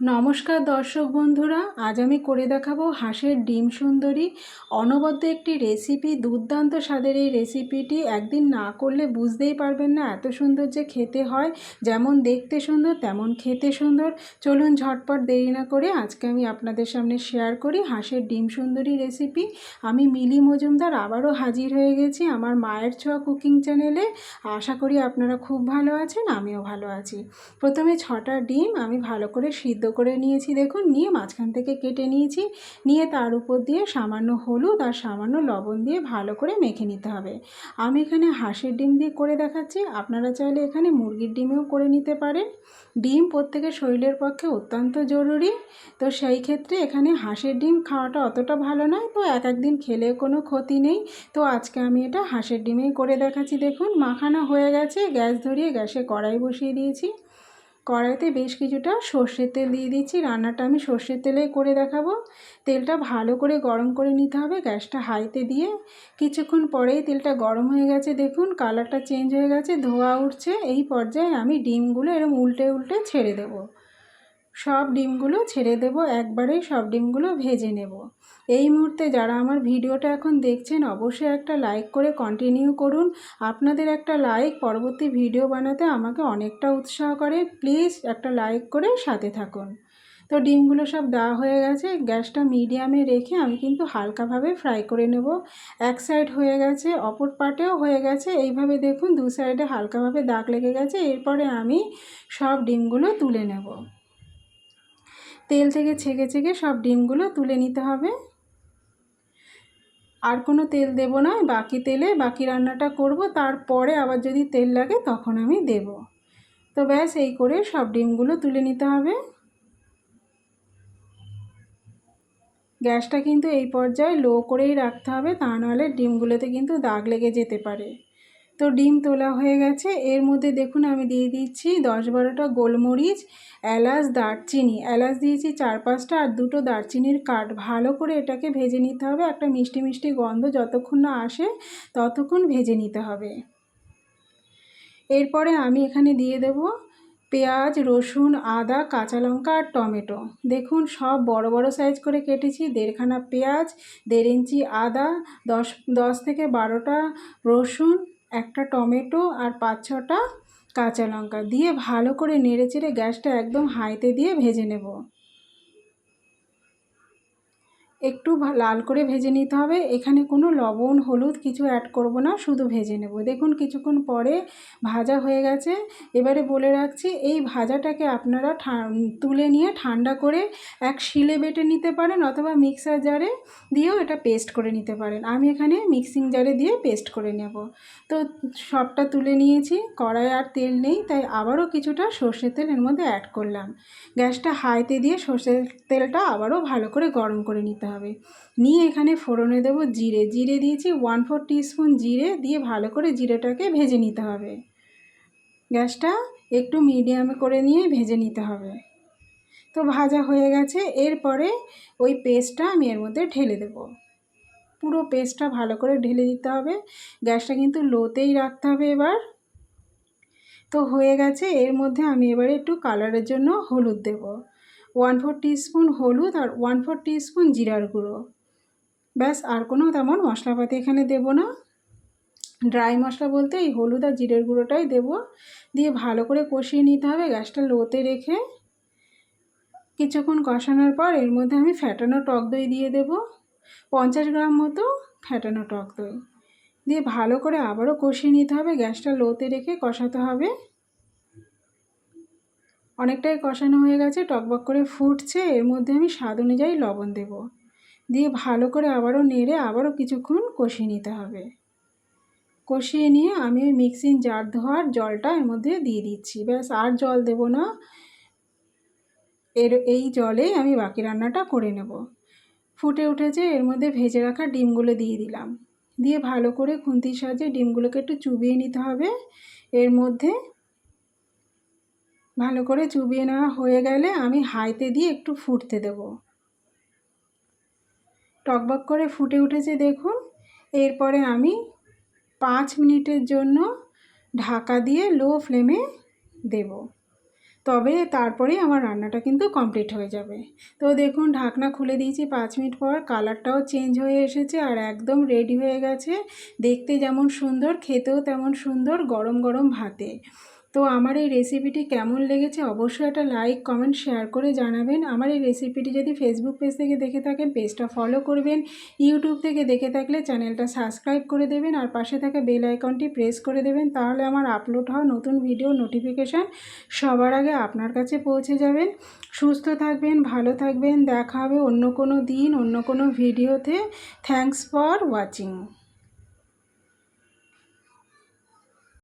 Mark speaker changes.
Speaker 1: নমস্কার দর্শক বন্ধুরা, আজ আমি করে দেখাবো হাঁসের ডিম সুন্দরী। অনবদ্য একটি রেসিপি দুর্দান্ত স্বাদের এই রেসিপিটি একদিন না করলে বুঝতেই পারবেন না এত সুন্দর যে খেতে হয়। যেমন দেখতে সুন্দর, তেমন খেতে সুন্দর। চলুন ঝটপট দেরি না করে আজকে আমি আপনাদের সামনে শেয়ার করি হাঁসের ডিম সুন্দরী রেসিপি আমি মিলি মজুমদার আবারও হাজির হয়ে গেছি আমার মায়ের ছোঁয়া কুকিং চ্যানেলে আশা করি আপনারা খুব ভালো আছেন, আমিও ভালো আছি। প্রথমে ছটা ডিম আমি ভালো করে সিদ্ধ করে নিয়েছি, দেখুন, নিয়ে মাঝখান থেকে কেটে নিয়েছি। নিয়ে তার উপর দিয়ে সামান্য হলুদ আর সামান্য লবণ দিয়ে ভালো করে মেখে নিতে হবে। আমি এখানে হাঁসের ডিম দিয়ে করে দেখাচ্ছি। আপনারা চাইলে এখানে মুরগির ডিমেও করে নিতে পারেন। ডিম প্রত্যেকের শরীরের পক্ষে অত্যন্ত জরুরি। তো সেই ক্ষেত্রে এখানে হাঁসের ডিম খাওয়াটা অতটা ভালো নয়। তো এক একদিন খেলে কোনো ক্ষতি নেই। তো আজকে আমি এটা হাঁসের ডিমেই করে দেখাচ্ছি। দেখুন, মাখানা হয়ে গেছে। গ্যাস ধরিয়ে গ্যাসে কড়াই বসিয়ে দিয়েছি। কড়াইতে বেশ কিছুটা সর্ষের তেল দিয়ে দিচ্ছি। রান্নাটা আমি সর্ষের তেলেই করে দেখাবো। তেলটা ভালো করে গরম করে নিতে হবে। গ্যাসটা হাইতে দিয়ে কিছুক্ষণ পরেই তেলটা গরম হয়ে গেছে। দেখুন, কালারটা চেঞ্জ হয়ে গেছে, ধোয়া উঠছে। এই পর্যায়ে আমি ডিমগুলো এরকম উল্টে উল্টে ছেড়ে দেব। সব ডিমগুলো ছেড়ে দেব, একবারেই সব ডিমগুলো ভেজে নেব। এই মুহূর্তে যারা আমার ভিডিওটা এখন দেখছেন, অবশ্যই একটা লাইক করে কন্টিনিউ করুন। আপনাদের একটা লাইক পরবর্তী ভিডিও বানাতে আমাকে অনেকটা উৎসাহ করে। প্লিজ একটা লাইক করে সাথে থাকুন। তো ডিমগুলো সব দেওয়া হয়ে গেছে। গ্যাসটা মিডিয়ামে রেখে আমি কিন্তু হালকাভাবে ফ্রাই করে নেব। এক সাইড হয়ে গেছে, অপর পাটেও হয়ে গেছে। এইভাবে দেখুন, দু সাইডে হালকাভাবে দাগ লেগে গেছে। এরপরে আমি সব ডিমগুলো তুলে নেব। তেল থেকে ছেঁকে ছেঁকে সব ডিমগুলো তুলে নিতে হবে। আর কোনো তেল দেব না, বাকি তেলে বাকি রান্নাটা করব, তারপরে আবার যদি তেল লাগে তখন আমি দেব। তো ব্যাস, এই করে সব ডিমগুলো তুলে নিতে হবে। গ্যাসটা কিন্তু এই পর্যায়ে লো করেই রাখতে হবে, তা নাহলে ডিমগুলোতে কিন্তু দাগ লেগে যেতে পারে। তো ডিম তোলা হয়ে গেছে। এর মধ্যে দেখুন আমি দিয়ে দিচ্ছি দশ বারোটা গোলমরিচ, এলাচ, দারচিনি। এলাচ দিয়েছি চার পাঁচটা আর দুটো দারচিনির কাঠ। ভালো করে এটাকে ভেজে নিতে হবে। একটা মিষ্টি মিষ্টি গন্ধ যতক্ষণ না আসে ততক্ষণ ভেজে নিতে হবে। এরপরে আমি এখানে দিয়ে দেব পেঁয়াজ, রসুন, আদা, কাঁচা লঙ্কা আর টমেটো। দেখুন সব বড় বড় সাইজ করে কেটেছি। দেড়খানা পেঁয়াজ, দেড় ইঞ্চি আদা, দশ দশ থেকে বারোটা রসুন একটা টমেটো আর পাঁচ ছটা কাঁচা লঙ্কা দিয়ে ভালো করে নেড়ে চেড়ে গ্যাসটা একদম হাইতে দিয়ে ভেজে নেব। একটু লাল করে ভেজে নিতে হবে। এখানে কোনো লবণ, হলুদ কিছু অ্যাড করব না, শুধু ভেজে নেব। দেখুন কিছুক্ষণ পরে ভাজা হয়ে গেছে। এবারে বলে রাখছি, এই ভাজাটাকে আপনারা তুলে নিয়ে ঠান্ডা করে এক শিলে বেটে নিতে পারেন অথবা মিক্সার জারে দিয়েও এটা পেস্ট করে নিতে পারেন। আমি এখানে মিক্সিং জারে দিয়ে পেস্ট করে নেব। তো সবটা তুলে নিয়েছি, কড়াই আর তেল নেই, তাই আবারও কিছুটা সর্ষের তেল এর মধ্যে অ্যাড করলাম। গ্যাসটা হাইতে দিয়ে সর্ষের তেলটা আবারও ভালো করে গরম করে নিতে হবে। নিয়ে এখানে ফোড়নে দেব জিরে। জিরে দিয়েছি ওয়ান ফোর টিস্পুন জিরে দিয়ে ভালো করে জিরেটাকে ভেজে নিতে হবে। গ্যাসটা একটু মিডিয়ামে করে নিয়ে ভেজে নিতে হবে। তো ভাজা হয়ে গেছে। এরপরে ওই পেস্টটা আমি এর মধ্যে ঢেলে দেব। পুরো পেস্টটা ভালো করে ঢেলে দিতে হবে। গ্যাসটা কিন্তু লোতেই রাখতে হবে এবার। তো হয়ে গেছে। এর মধ্যে আমি এবারে একটু কালারের জন্য হলুদ দেব। ওয়ান ফোর টিস্পুন হলুদ আর ওয়ান ফোর টিস্পুন জিরার গুঁড়ো। ব্যাস, আর কোনো তেমন মশলাপাতি এখানে দেব না। ড্রাই মশলা বলতে এই হলুদ আর জিরের গুঁড়োটাই দেব। দিয়ে ভালো করে কষিয়ে নিতে হবে গ্যাসটা লোতে রেখে। কিছুক্ষণ কষানোর পর এর মধ্যে আমি ফ্যাটানো টক দই দিয়ে দেব। পঞ্চাশ গ্রাম মতো ফ্যাটানো টক দই। দিয়ে ভালো করে আবারও কষিয়ে নিতে হবে, গ্যাসটা লোতে রেখে কষাতে হবে। অনেকটাই কষানো হয়ে গেছে, টকবক করে ফুটছে, এর মধ্যে আমি স্বাদ অনুযায়ী লবণ দেব। দিয়ে ভালো করে আবারও নেড়ে আবারও কিছুক্ষণ কষিয়ে নিতে হবে। কষিয়ে নিয়ে আমি ওই মিক্সিং জার ধোয়ার জলটা এর মধ্যে দিয়ে দিচ্ছি। ব্যাস, আর জল দেব না। এর, এই জলেই আমি বাকি রান্নাটা করে নেব। ফুটে উঠেছে, এর মধ্যে ভেজে রাখা ডিমগুলো দিয়ে দিলাম। দিয়ে ভালো করে খুন্তির সাহায্যে ডিমগুলোকে একটু চুবিয়ে নিতে হবে। এর মধ্যে ভালো করে চুবিয়ে নেওয়া হয়ে গেলে আমি হাইতে দিয়ে একটু ফুটতে দেব। টকবক করে ফুটে উঠেছে দেখুন। এরপরে আমি পাঁচ মিনিটের জন্য ঢাকা দিয়ে লো ফ্লেমে দেব। তবে তারপরে আমার রান্নাটা কিন্তু কমপ্লিট হয়ে যাবে। তো দেখুন, ঢাকনা খুলে দিয়েছি পাঁচ মিনিট পর। কালারটাও চেঞ্জ হয়ে এসেছে আর একদম রেডি হয়ে গেছে। দেখতে যেমন সুন্দর, খেতেও তেমন সুন্দর, গরম গরম ভাতে। তো আমার এই রেসিপিটি কেমন লেগেছে অবশ্যই একটা লাইক কমেন্ট শেয়ার করে জানাবেন। আমার এই রেসিপিটি যদি ফেসবুক পেজ থেকে দেখে থাকেন পেজটা ফলো করবেন। ইউটিউব থেকে দেখে থাকলে চ্যানেলটা সাবস্ক্রাইব করে দেবেন আর পাশে থাকা বেল আইকনটি প্রেস করে দেবেন, তাহলে আমার আপলোড হওয়া নতুন ভিডিও নোটিফিকেশান সবার আগে আপনার কাছে পৌঁছে যাবেন সুস্থ থাকবেন, ভালো থাকবেন, দেখা হবে অন্য কোনো দিন, অন্য কোনো ভিডিওতে থ্যাংকস ফর ওয়াচিং